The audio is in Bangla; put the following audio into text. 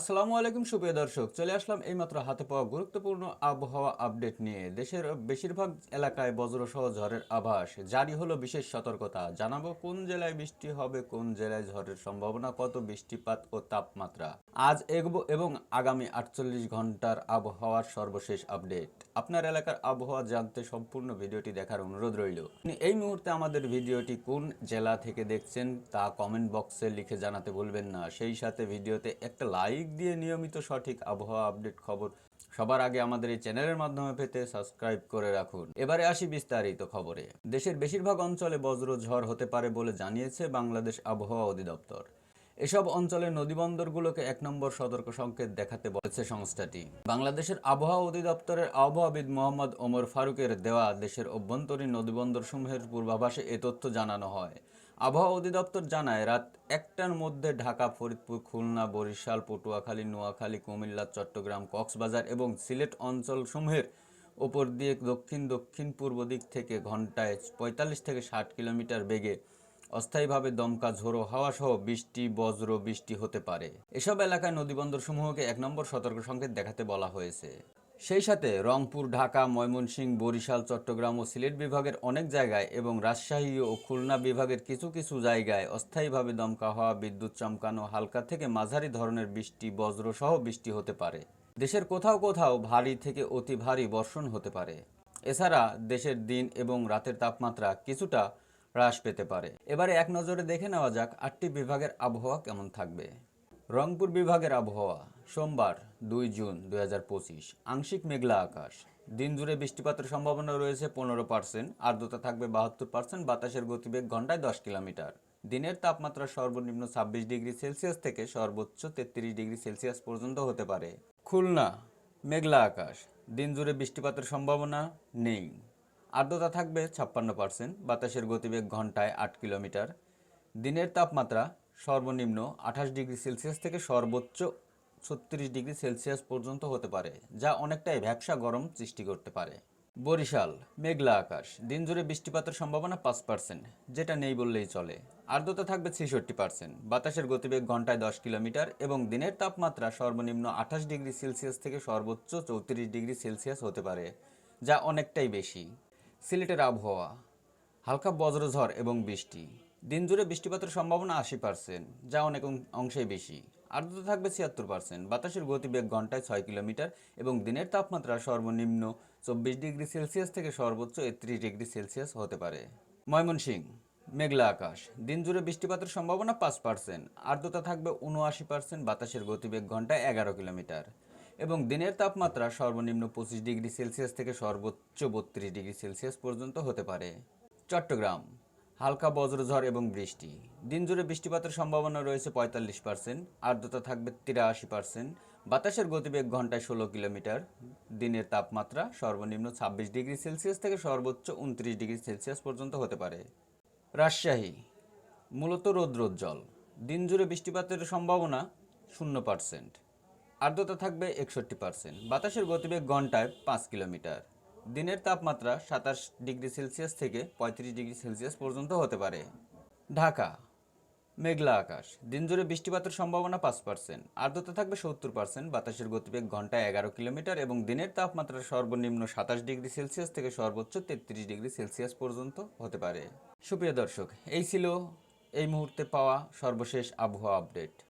আসসালামু আলাইকুম, সুপ্রিয় দর্শক। চলে আসলাম এইমাত্র হাতে পাওয়া গুরুত্বপূর্ণ আবহাওয়া আপডেট নিয়ে। দেশের বেশিরভাগ এলাকায় বজ্রসহ ঝড়ের আভাস। জারি হলো বিশেষ সতর্কতা। জানাব কোন জেলায় বৃষ্টি হবে, কোন জেলায় ঝড়ের সম্ভাবনা, কত বৃষ্টিপাত ও তাপমাত্রা। আজ এগব এবং আগামী আটচল্লিশ ঘণ্টার আবহাওয়ার সর্বশেষ আপডেট। আপনার এলাকার আবহাওয়া জানতে সম্পূর্ণ ভিডিওটি দেখার অনুরোধ রইল। এই মুহূর্তে আমাদের ভিডিওটি কোন জেলা থেকে দেখছেন তা কমেন্ট বক্সে লিখে জানাতে ভুলবেন না। সেই সাথে ভিডিওতে একটা লাইক দিয়ে নিয়মিত সঠিক আবহাওয়া আপডেট খবর সবার আগে আমাদের এই চ্যানেলের মাধ্যমে পেতে সাবস্ক্রাইব করে রাখুন। এবারে আসি বিস্তারিত খবরে। দেশের বেশিরভাগ অঞ্চলে বজ্র ঝড় হতে পারে বলে জানিয়েছে বাংলাদেশ আবহাওয়া অধিদপ্তর। এসব অঞ্চলের নদীবন্দরগুলোকে এক নম্বর সতর্ক সংকেত দেখাতে বলেছে সংস্থাটি। বাংলাদেশের আবহাওয়া অধিদপ্তরের আবহাওয়াবিদ মোহাম্মদ ওমর ফারুকের দেওয়া দেশের অভ্যন্তরীণ নদীবন্দরসমূহের পূর্বাভাসে এ তথ্য জানানো হয়। আবহাওয়া অধিদপ্তর জানায়, রাত একটার মধ্যে ঢাকা, ফরিদপুর, খুলনা, বরিশাল, পটুয়াখালী, নোয়াখালী, কুমিল্লা, চট্টগ্রাম, কক্সবাজার এবং সিলেট অঞ্চলসমূহের ওপর দিয়ে দক্ষিণ দক্ষিণ পূর্ব দিক থেকে ঘন্টায় পঁয়তাল্লিশ থেকে ষাট কিলোমিটার বেগে অস্থায়ীভাবে দমকা ঝোড়ো হাওয়া সহ বৃষ্টি, বজ্র বৃষ্টি হতে পারে। এসব এলাকায় নদীবন্দর সমূহকে এক নম্বর সতর্ক সংকেত দেখাতে বলা হয়েছে। সেই সাথে রংপুর, ঢাকা, ময়মনসিংহ, বরিশাল, চট্টগ্রাম ও সিলেট বিভাগের অনেক জায়গায় এবং রাজশাহী ও খুলনা বিভাগের কিছু কিছু জায়গায় অস্থায়ীভাবে দমকা হওয়া, বিদ্যুৎ চমকানো, হালকা থেকে মাঝারি ধরনের বৃষ্টি বজ্র সহ বৃষ্টি হতে পারে। দেশের কোথাও কোথাও ভারী থেকে অতি ভারী বর্ষণ হতে পারে। এছাড়া দেশের দিন এবং রাতের তাপমাত্রা কিছুটা হ্রাস পেতে পারে। এবারে এক নজরে দেখে নেওয়া যাক আটটি বিভাগের আবহাওয়া কেমন থাকবে। রংপুর বিভাগের আবহাওয়া। সোমবার, দুই জুন দু হাজার পঁচিশ। আংশিক মেঘলা আকাশ। দিন জুড়ে বৃষ্টিপাতের সম্ভাবনা রয়েছে পনেরো পার্সেন্ট, আর্দ্রতা থাকবে বাহাত্তর পার্সেন্ট, বাতাসের গতিবেগ ঘন্টায় দশ কিলোমিটার। দিনের তাপমাত্রা সর্বনিম্ন ছাব্বিশ ডিগ্রি সেলসিয়াস থেকে সর্বোচ্চ তেত্রিশ ডিগ্রি সেলসিয়াস পর্যন্ত হতে পারে। খুলনা, মেঘলা আকাশ। দিন জুড়ে বৃষ্টিপাতের সম্ভাবনা নেই। আর্দ্রতা থাকবে ছাপ্পান্ন পার্সেন্ট, বাতাসের গতিবেগ ঘন্টায় আট কিলোমিটার। দিনের তাপমাত্রা সর্বনিম্ন আঠাশ ডিগ্রি সেলসিয়াস থেকে সর্বোচ্চ ছত্রিশ ডিগ্রি সেলসিয়াস পর্যন্ত হতে পারে, যা অনেকটাই ভ্যাবসা গরম সৃষ্টি করতে পারে। বরিশাল, মেঘলা আকাশ দিন জুড়ে বৃষ্টিপাতের সম্ভাবনা পাঁচ পার্সেন্ট যেটা নেই বললেই চলে। আর্দ্রতা থাকবে ছেষট্টি পার্সেন্ট বাতাসের গতিবেগ ঘন্টায় দশ কিলোমিটার এবং দিনের তাপমাত্রা সর্বনিম্ন আঠাশ ডিগ্রি সেলসিয়াস থেকে সর্বোচ্চ চৌত্রিশ ডিগ্রি সেলসিয়াস হতে পারে, যা অনেকটাই বেশি। সিলেটের আবহাওয়া, হালকা বজ্রঝড় এবং বৃষ্টি দিন জুড়ে বৃষ্টিপাতের সম্ভাবনা আশি পার্সেন্ট যা অনেক অংশেই বেশি। আর্দ্রতা থাকবে ছিয়াত্তর পার্সেন্ট বাতাসের গতিবেগ ঘন্টায় ছয় কিলোমিটার এবং দিনের তাপমাত্রা সর্বনিম্ন চব্বিশ ডিগ্রি সেলসিয়াস থেকে সর্বোচ্চ একত্রিশ ডিগ্রি সেলসিয়াস হতে পারে। ময়মনসিংহ, মেঘলা আকাশ দিন জুড়ে বৃষ্টিপাতের সম্ভাবনা পাঁচ পার্সেন্ট আর্দ্রতা থাকবে উনআশি পার্সেন্ট বাতাসের গতিবেগ ঘন্টায় এগারো কিলোমিটার এবং দিনের তাপমাত্রা সর্বনিম্ন পঁচিশ ডিগ্রি সেলসিয়াস থেকে সর্বোচ্চ বত্রিশ ডিগ্রি সেলসিয়াস পর্যন্ত হতে পারে। চট্টগ্রাম হালকা বজ্রঝড় এবং বৃষ্টি। দিন জুড়ে বৃষ্টিপাতের সম্ভাবনা রয়েছে পঁয়তাল্লিশ পার্সেন্ট আর্দ্রতা থাকবে তিরাশি পার্সেন্ট বাতাসের গতিবেগ ঘন্টায় ষোলো কিলোমিটার, দিনের তাপমাত্রা সর্বনিম্ন ছাব্বিশ ডিগ্রি সেলসিয়াস থেকে সর্বোচ্চ উনত্রিশ ডিগ্রি সেলসিয়াস পর্যন্ত হতে পারে। রাজশাহী, মূলত রৌদ্রোজ্জ্বল। দিন জুড়ে বৃষ্টিপাতের সম্ভাবনা শূন্য পার্সেন্ট আর্দ্রতা থাকবে একষট্টি পার্সেন্ট বাতাসের গতিবেগ ঘন্টায় পাঁচ কিলোমিটার। দিনের তাপমাত্রা সাতাশ ডিগ্রি সেলসিয়াস থেকে পঁয়ত্রিশ ডিগ্রি সেলসিয়াস পর্যন্ত হতে পারে। ঢাকা, মেঘলা আকাশ দিন জুড়ে বৃষ্টিপাতের সম্ভাবনা পাঁচ পার্সেন্ট, আর্দ্রতা থাকবে সত্তর পার্সেন্ট, বাতাসের গতিবেগ ঘন্টায় এগারো কিলোমিটার এবং দিনের তাপমাত্রা সর্বনিম্ন সাতাশ ডিগ্রি সেলসিয়াস থেকে সর্বোচ্চ তেত্রিশ ডিগ্রি সেলসিয়াস পর্যন্ত হতে পারে। সুপ্রিয় দর্শক, এই ছিল এই মুহূর্তে পাওয়া সর্বশেষ আবহাওয়া আপডেট।